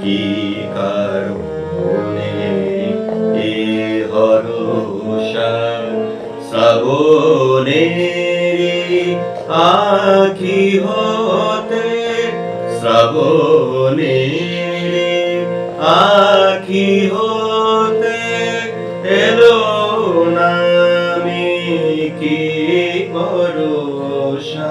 কি কারণে এ হরষা শ্রাবণে আখি হতে শ্রাবণে আখি হতে এলো নামি কি ভরসা?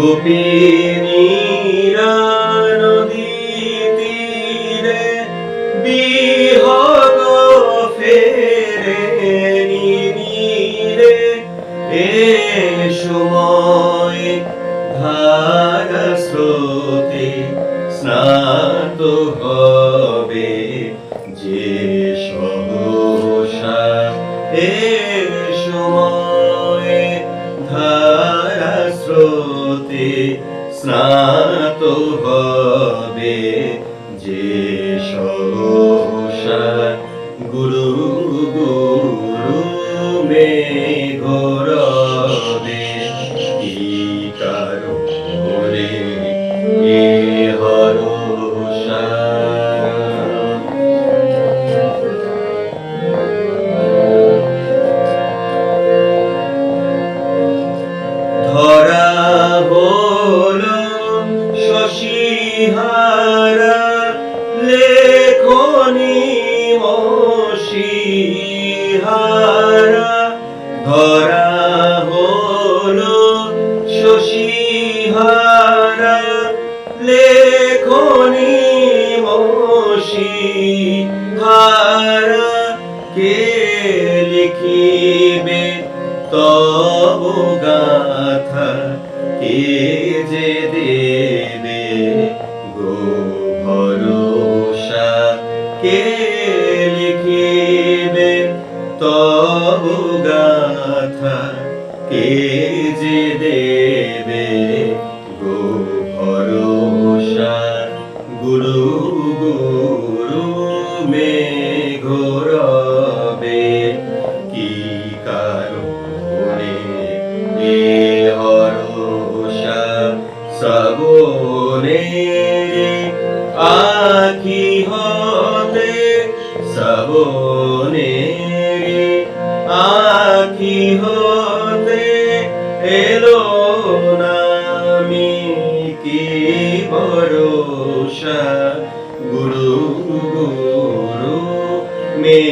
গোপিনীরা নদী তীরে বিহগ ফেরে নিরে এ সময় ধারা স্রোতে স্নাত হবে যে সহসা এ স্নাত হবে যে সহসা গুরু গুরু শশীহারা লেখনি মশিহারা ধরা হলো শশীহারা লেখনি মশিহারা কে লিখিবে তব গাথা? কে যে দেবে গো ভরসা কে গাথা কে যে দেবে পাখি হতে সবনের আখি হতে এলো নামি কি ভরসা? গুরু গুরু মে